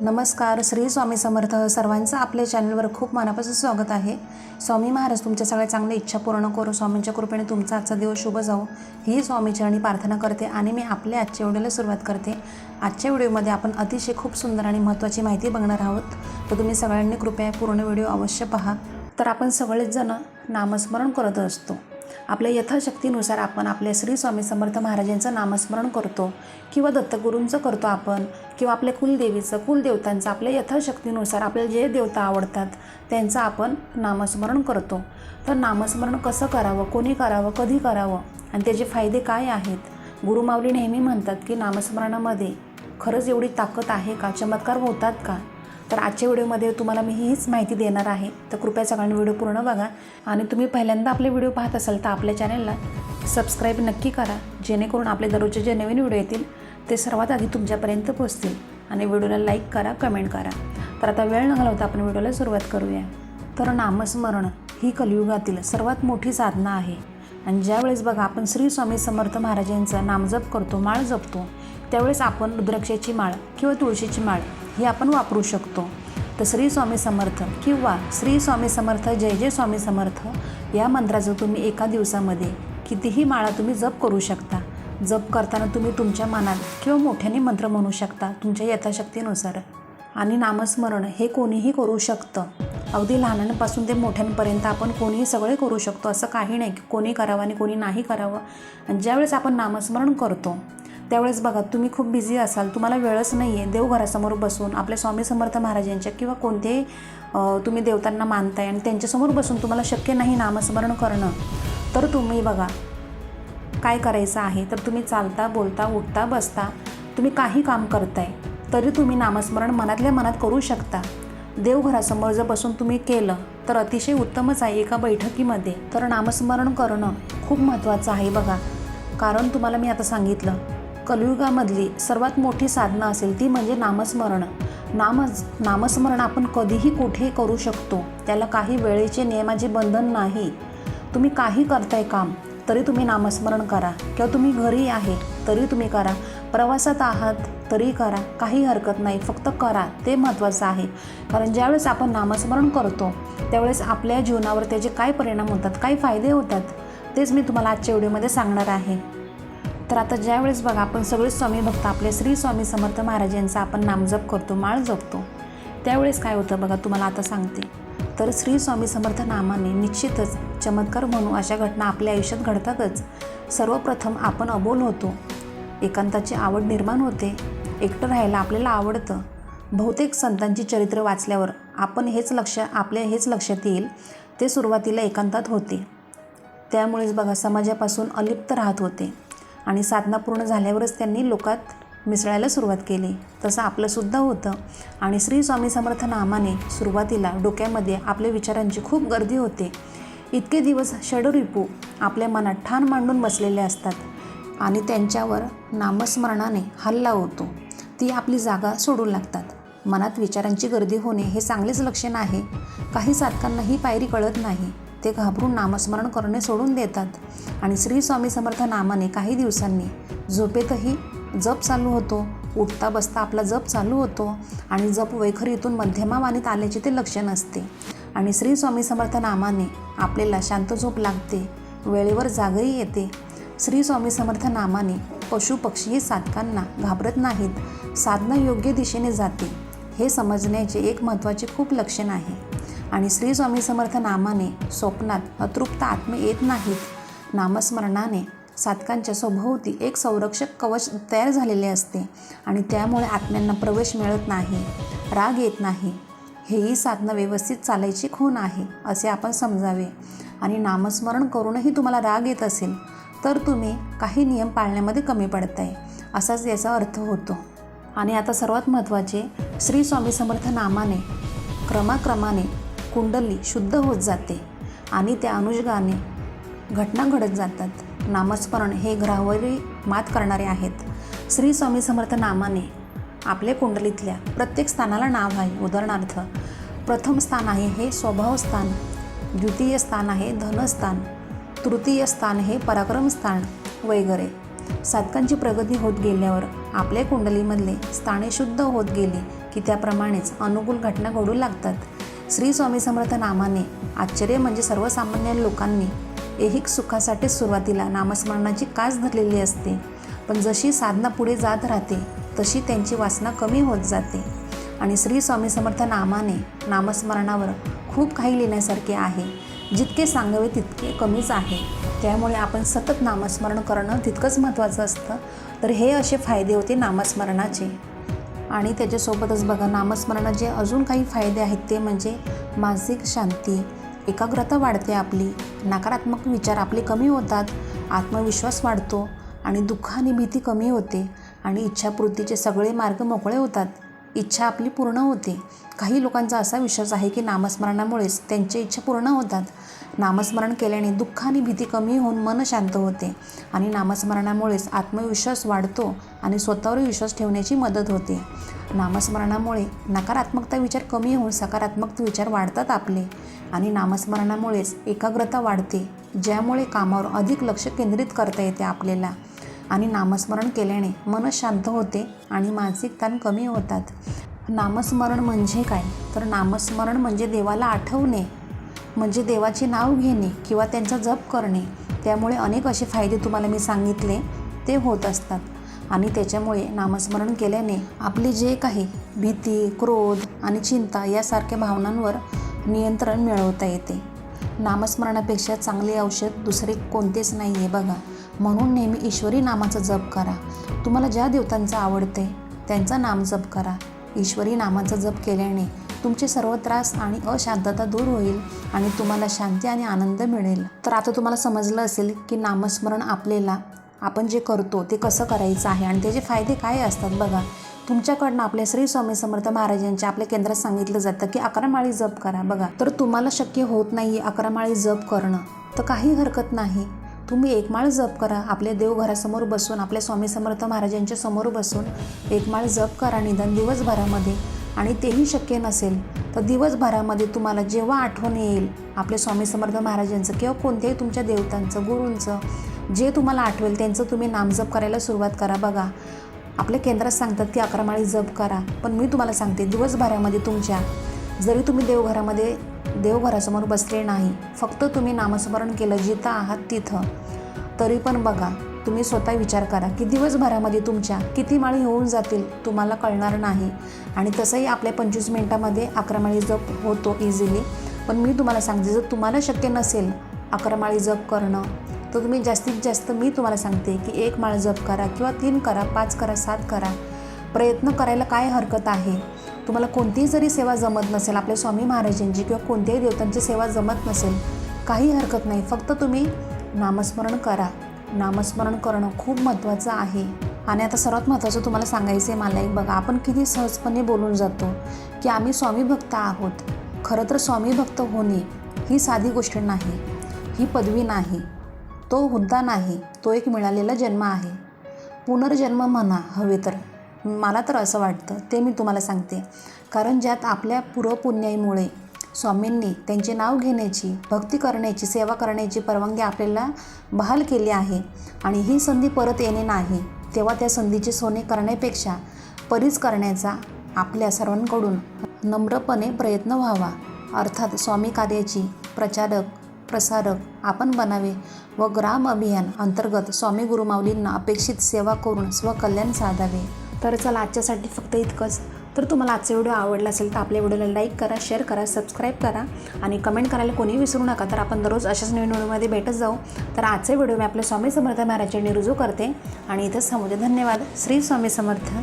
नमस्कार श्री स्वामी समर्थ सर्वांचं आपल्या चॅनलवर खूप मनापासून स्वागत आहे. स्वामी महाराज तुमच्या सगळ्या चांगल्या इच्छा पूर्ण करू. स्वामींच्या कृपेने तुमचा आजचा दिवस शुभ जाऊ ही स्वामीचरणी प्रार्थना करते आणि मी आपल्या आजच्या व्हिडिओला सुरुवात करते. आजच्या व्हिडिओमध्ये आपण अतिशय खूप सुंदर आणि महत्त्वाची माहिती बघणार आहोत. तर तुम्ही सगळ्यांनी कृपया पूर्ण व्हिडिओ अवश्य पहा. तर आपण सगळेच जण नामस्मरण करत असतो. आपल्या यथाशक्तीनुसार आपण आपल्या श्री स्वामी समर्थ महाराजांचं नामस्मरण करतो किंवा दत्तगुरूंचं करतो आपण किंवा आपल्या कुलदेवीचं कुलदेवतांचं आपल्या यथाशक्तीनुसार आपल्याला जे देवता आवडतात त्यांचं आपण नामस्मरण करतो. तर नामस्मरण कसं करावं कोणी करावं कधी करावं आणि त्याचे फायदे काय आहेत? गुरुमावली नेहमी म्हणतात की नामस्मरणामध्ये खरंच एवढी ताकद आहे का? चमत्कार होतात का? तर आजच्या व्हिडिओमध्ये तुम्हाला मी हीच माहिती देणार आहे. तर कृपया सगळ्यांनी व्हिडिओ पूर्ण बघा. आणि तुम्ही पहिल्यांदा आपले व्हिडिओ पाहत असाल तर आपल्या चॅनलला सबस्क्राईब नक्की करा जेणेकरून आपले दररोजचे जे नवीन व्हिडिओ येतील ते सर्वात आधी तुमच्यापर्यंत पोहोचतील. आणि व्हिडिओला लाईक करा कमेंट करा. तर आता वेळ न घालवता आपण व्हिडिओला सुरुवात करूया. तर नामस्मरण ही कलियुगातील सर्वात मोठी साधना आहे. आणि ज्यावेळेस बघा आपण श्री स्वामी समर्थ महाराजांचा नामजप करतो माळ जपतो त्यावेळेस आपण रुद्राक्षाची माळ किंवा तुळशीची माळ ही आपण वापरू शकतो. तर श्री स्वामी समर्थ किंवा श्री स्वामी समर्थ जय जय स्वामी समर्थ या मंत्राचं तुम्ही एका दिवसामध्ये कितीही माळा तुम्ही जप करू शकता. जप करताना तुम्ही तुमच्या मनात किंवा मोठ्याने मंत्र म्हणू शकता तुमच्या यथाशक्तीनुसार. आणि नामस्मरण हे कोणीही करू शकतं. अगदी लहानांपासून ते मोठ्यांपर्यंत आपण कोणीही सगळे करू शकतो असं काही नाही. की कोणी करावं आणि कोणी नाही करावं. आणि ज्यावेळेस आपण नामस्मरण करतो त्यावेळेस बघा तुम्ही खूप बिझी असाल तुम्हाला वेळच नाही आहे देवघरासमोर बसून आपल्या स्वामी समर्थ महाराजांच्या किंवा कोणतेही तुम्ही देवतांना मानताय आणि त्यांच्यासमोर बसून तुम्हाला शक्य नाही नामस्मरण करणं तर तुम्ही बघा काय करायचं आहे तर तुम्ही चालता बोलता उठता बसता तुम्ही काही काम करताय तरी तुम्ही नामस्मरण मनातल्या मनात करू शकता. देवघरासमोर जर बसून तुम्ही केलं तर अतिशय उत्तमच आहे एका बैठकीमध्ये. तर नामस्मरण करणं खूप महत्त्वाचं आहे बघा. कारण तुम्हाला मी आता सांगितलं कलियुगामधली सर्वात मोठी साधना असेल ती म्हणजे नामस्मरण. नाम नामस्मरण आपण कधीही कुठे करू शकतो. त्याला काही वेळेचे नियमाचे बंधन नाही. तुम्ही काही करताय काम तरी तुम्ही नामस्मरण करा. किंवा तुम्ही घरी आहे तरी तुम्ही करा. प्रवासात आहात तरी करा. काही हरकत नाही फक्त करा. ते महत्त्वाचं आहे. कारण ज्यावेळेस आपण नामस्मरण करतो त्यावेळेस आपल्या जीवनावर त्याचे काय परिणाम होतात काय फायदे होतात तेच मी तुम्हाला आजच्या व्हिडिओमध्ये सांगणार आहे. तर आता ज्यावेळेस बघा आपण सगळे स्वामी भक्त आपले श्री स्वामी समर्थ महाराजांचा आपण नामजप करतो माळ जपतो त्यावेळेस काय होतं बघा तुम्हाला आता सांगते. तर श्री स्वामी समर्थ नामाने निश्चितच चमत्कार म्हणू अशा घटना आपल्या आयुष्यात घडतातच. सर्वप्रथम आपण अबोल होतो. एकांताची आवड निर्माण होते. एकटं राहायला आपल्याला आवडतं. बहुतेक संतांची चरित्र वाचल्यावर आपण हेच लक्ष आपल्या हेच लक्षात येईल ते सुरुवातीला एकांतात होते. त्यामुळेच बघा समाजापासून अलिप्त राहत होते. आणि साधना पूर्ण झाल्यावरच त्यांनी लोकात मिसळायला सुरुवात केली. तसं आपलंसुद्धा होतं. आणि श्री स्वामी समर्थ नामाने सुरुवातीला डोक्यामध्ये आपल्या विचारांची खूप गर्दी होते. इतके दिवस षडरिपू आपल्या मनात ठाण मांडून बसलेले असतात आणि त्यांच्यावर नामस्मरणाने हल्ला होतो. ती आपली जागा सोडून लागतात. मनात विचारांची गर्दी होणे हे चांगलेच लक्षण आहे. काही साधकांना ही पायरी कळत नाही. ते घाबरून नामस्मरण करणे सोडून देतात. आणि श्री स्वामी समर्थ नामाने काही दिवसांनी झोपेतही जप चालू होतो. उठता बसता आपला जप चालू होतो आणि जप वैखरीतून मध्यमावानीत आल्याचे ते लक्षण असते. आणि श्री स्वामी समर्थ नामाने आपल्याला शांत झोप लागते. वेळेवर जागही येते. श्री स्वामी समर्थ नामाने पशु साधकांना घाबरत नाहीत. साधना योग्य दिशेने जाते. हे समजण्याचे एक महत्त्वाचे खूप लक्षण आहे. आणि श्री स्वामी समर्थ नामाने स्वप्नात अतृप्त आत्मे येत नाहीत. नामस्मरणाने साधकांच्या सभोवती एक संरक्षक कवच तयार झालेले असते आणि त्यामुळे आत्म्यांना प्रवेश मिळत नाही राग येत नाही. हेही साधनं व्यवस्थित चालायची खून आहे असे आपण समजावे. आणि नामस्मरण करूनही तुम्हाला राग येत असेल तर तुम्ही काही नियम पाळण्यामध्ये कमी पडताय असाच याचा अर्थ होतो. आणि आता सर्वात महत्त्वाचे श्री स्वामी समर्थ नामाने क्रमाक्रमाने कुंडली शुद्ध होत जाते आणि त्या अनुषंगाने घटना घडत जातात. नामस्मरण हे ग्रहावरी मात करणारे आहेत. श्री स्वामी समर्थ नामाने आपल्या कुंडलीतल्या प्रत्येक स्थानाला नाव आहे. उदाहरणार्थ प्रथम स्थान आहे हे स्वभाव स्थान द्वितीय स्थान आहे धनस्थान तृतीय स्थान हे पराक्रम स्थान वगैरे. साधकांची प्रगती होत गेल्यावर आपल्या कुंडलीमधले स्थाने शुद्ध होत गेले की त्याप्रमाणेच अनुकूल घटना घडू लागतात. श्री स्वामी समर्थ नामाने आश्चर्य म्हणजे सर्वसामान्य लोकांनी ऐहिक सुखासाठीच सुरुवातीला नामस्मरणाची कास धरलेली असते. पण जशी साधना पुढे जात राहते तशी त्यांची वासना कमी होत जाते. आणि श्री स्वामी समर्थ नामाने नामस्मरणावर खूप काही लिहिण्यासारखे आहे. जितके सांगावे तितके कमीच आहे. त्यामुळे आपण सतत नामस्मरण करणं तितकंच महत्त्वाचं असतं. तर हे असे फायदे होते नामस्मरणाचे. आणि त्याच्यासोबतच बघा नामस्मरणाचे अजून काही फायदे आहेत ते म्हणजे मानसिक शांती एकाग्रता वाढते आपली नकारात्मक विचार आपले कमी होतात आत्मविश्वास वाढतो आणि दुःख आणि भीती कमी होते आणि इच्छापूर्तीचे सगळे मार्ग मोकळे होतात. इच्छा आपली पूर्ण होते. काही लोकांचा असा विश्वास आहे की नामस्मरणामुळेच त्यांच्या इच्छा पूर्ण होतात. नामस्मरण केल्याने दुःख आणि भीती कमी होऊन मन शांत होते आणि नामस्मरणामुळेच आत्मविश्वास वाढतो आणि स्वतःवर विश्वास ठेवण्याची मदत होते. नामस्मरणामुळे नकारात्मकता विचार कमी होऊन सकारात्मक विचार वाढतात आपले आणि नामस्मरणामुळेच एकाग्रता वाढते ज्यामुळे कामावर अधिक लक्ष केंद्रित करता येते आपल्याला. आणि नामस्मरण केल्याने मन शांत होते आणि मानसिक ताण कमी होतात. नामस्मरण म्हणजे काय? तर नामस्मरण म्हणजे देवाला आठवणे म्हणजे देवाचे नाव घेणे किंवा त्यांचा जप करणे त्यामुळे अनेक असे फायदे तुम्हाला मी सांगितले ते होत असतात. आणि त्याच्यामुळे नामस्मरण केल्याने आपले जे काही भीती क्रोध आणि चिंता यासारख्या भावनांवर नियंत्रण मिळवता येते. नामस्मरणापेक्षा चांगले औषध दुसरे कोणतेच नाही आहे बघा. म्हणून नेहमी ईश्वरी नामाचा जप करा. तुम्हाला ज्या देवतांचं आवडते त्यांचा नाम जप करा. ईश्वरी नामाचा जप केल्याने तुमचे सर्व त्रास आणि अशांतता दूर होईल आणि तुम्हाला शांती आणि आनंद मिळेल. तर आता तुम्हाला समजलं असेल की नामस्मरण आपल्याला आपण जे करतो ते कसं करायचं आहे आणि त्याचे फायदे काय असतात बघा. तुमच्याकडनं आपल्या श्री स्वामी समर्थ महाराजांच्या आपल्या केंद्रात सांगितलं जातं की अकरा माळी जप करा बघा. तर तुम्हाला शक्य होत नाही अकरा माळी जप करणं. तर काही हरकत नाही. तुम्ही एक माळ जप करा आपल्या देवघरासमोर बसून आपल्या स्वामी समर्थ महाराजांच्या समोर बसून एक माळ जप करा निदान दिवसभरामध्ये. आणि तेही शक्य नसेल तर दिवसभरामध्ये तुम्हाला जेव्हा आठवण येईल आपल्या स्वामी समर्थ महाराजांचं किंवा कोणत्याही तुमच्या देवतांचं गुरूंचं जे तुम्हाला आठवेल त्यांचं तुम्ही नामजप करायला सुरुवात करा बघा. आपल्या केंद्रात सांगतात की अकरा माळी जप करा पण मी तुम्हाला सांगते दिवसभरामध्ये तुमच्या जरी तुम्ही देवघरामध्ये देवघरासमोर बसले नाही फक्त तुम्ही नामस्मरण केलं जिथं आहात तिथं. तरी पण बघा तुम्ही स्वतः विचार करा की दिवसभरामध्ये तुमच्या किती माळी होऊन जातील तुम्हाला कळणार नाही. आणि तसंही आपल्या पंचवीस मिनटामध्ये अकरा माळी जप होतो इझिली पण मी तुम्हाला सांगते जर तुम्हाला शक्य नसेल अकरा माळी जप करणं तर तुम्ही जास्तीत जास्त मी तुम्हाला सांगते की एक माळ जप करा किंवा तीन करा पाच करा सात करा. प्रयत्न करायला काय हरकत आहे? तुम्हाला कोणतीही जरी सेवा जमत नसेल आपल्या स्वामी महाराजांची किंवा कोणत्याही देवतांची सेवा जमत नसेल काही हरकत नाही. फक्त तुम्ही नामस्मरण करा. नामस्मरण करणं खूप महत्त्वाचं आहे. आणि आता सर्वात महत्त्वाचं तुम्हाला सांगायचं आहे मला एक बघा आपण किती सहजपणे बोलून जातो की आम्ही स्वामी भक्त आहोत. खरं तर स्वामी भक्त होणे ही साधी गोष्ट नाही ही पदवी नाही. तो हुद्दा नाही तो एक मिळालेला जन्म आहे. पुनर्जन्म म्हणा हवे तर. मला तर असं वाटतं ते मी तुम्हाला सांगते. कारण ज्यात आपल्या पूर्वपुण्याईमुळे स्वामींनी त्यांचे नाव घेण्याची भक्ती करण्याची सेवा करण्याची परवानगी आपल्याला बहाल केली आहे. आणि ही संधी परत येणे नाही तेव्हा त्या संधीचे सोने करण्यापेक्षा परीच करण्याचा आपल्या सर्वांकडून नम्रपणे प्रयत्न व्हावा. अर्थात स्वामी कार्याची प्रचारक प्रसारक आपण बनावे व ग्राम अभियान अंतर्गत स्वामी गुरुमाऊलींना अपेक्षित सेवा करून स्वकल्याण साधावे. तर चला आजच्यासाठी फक्त इतकंच. तर तुम्हाला आजचा व्हिडिओ आवडला असेल तर आपल्या व्हिडिओला लाईक करा शेअर करा सबस्क्राईब करा आणि कमेंट करायला कोणीही विसरू नका. तर आपण दररोज अशाच नवीन व्हिडिओमध्ये भेटत जाऊ. तर आजचा व्हिडिओ मी आपल्या स्वामी समर्थ महाराजांनी रुजू करते आणि इथंच समोर धन्यवाद. श्री स्वामी समर्थ.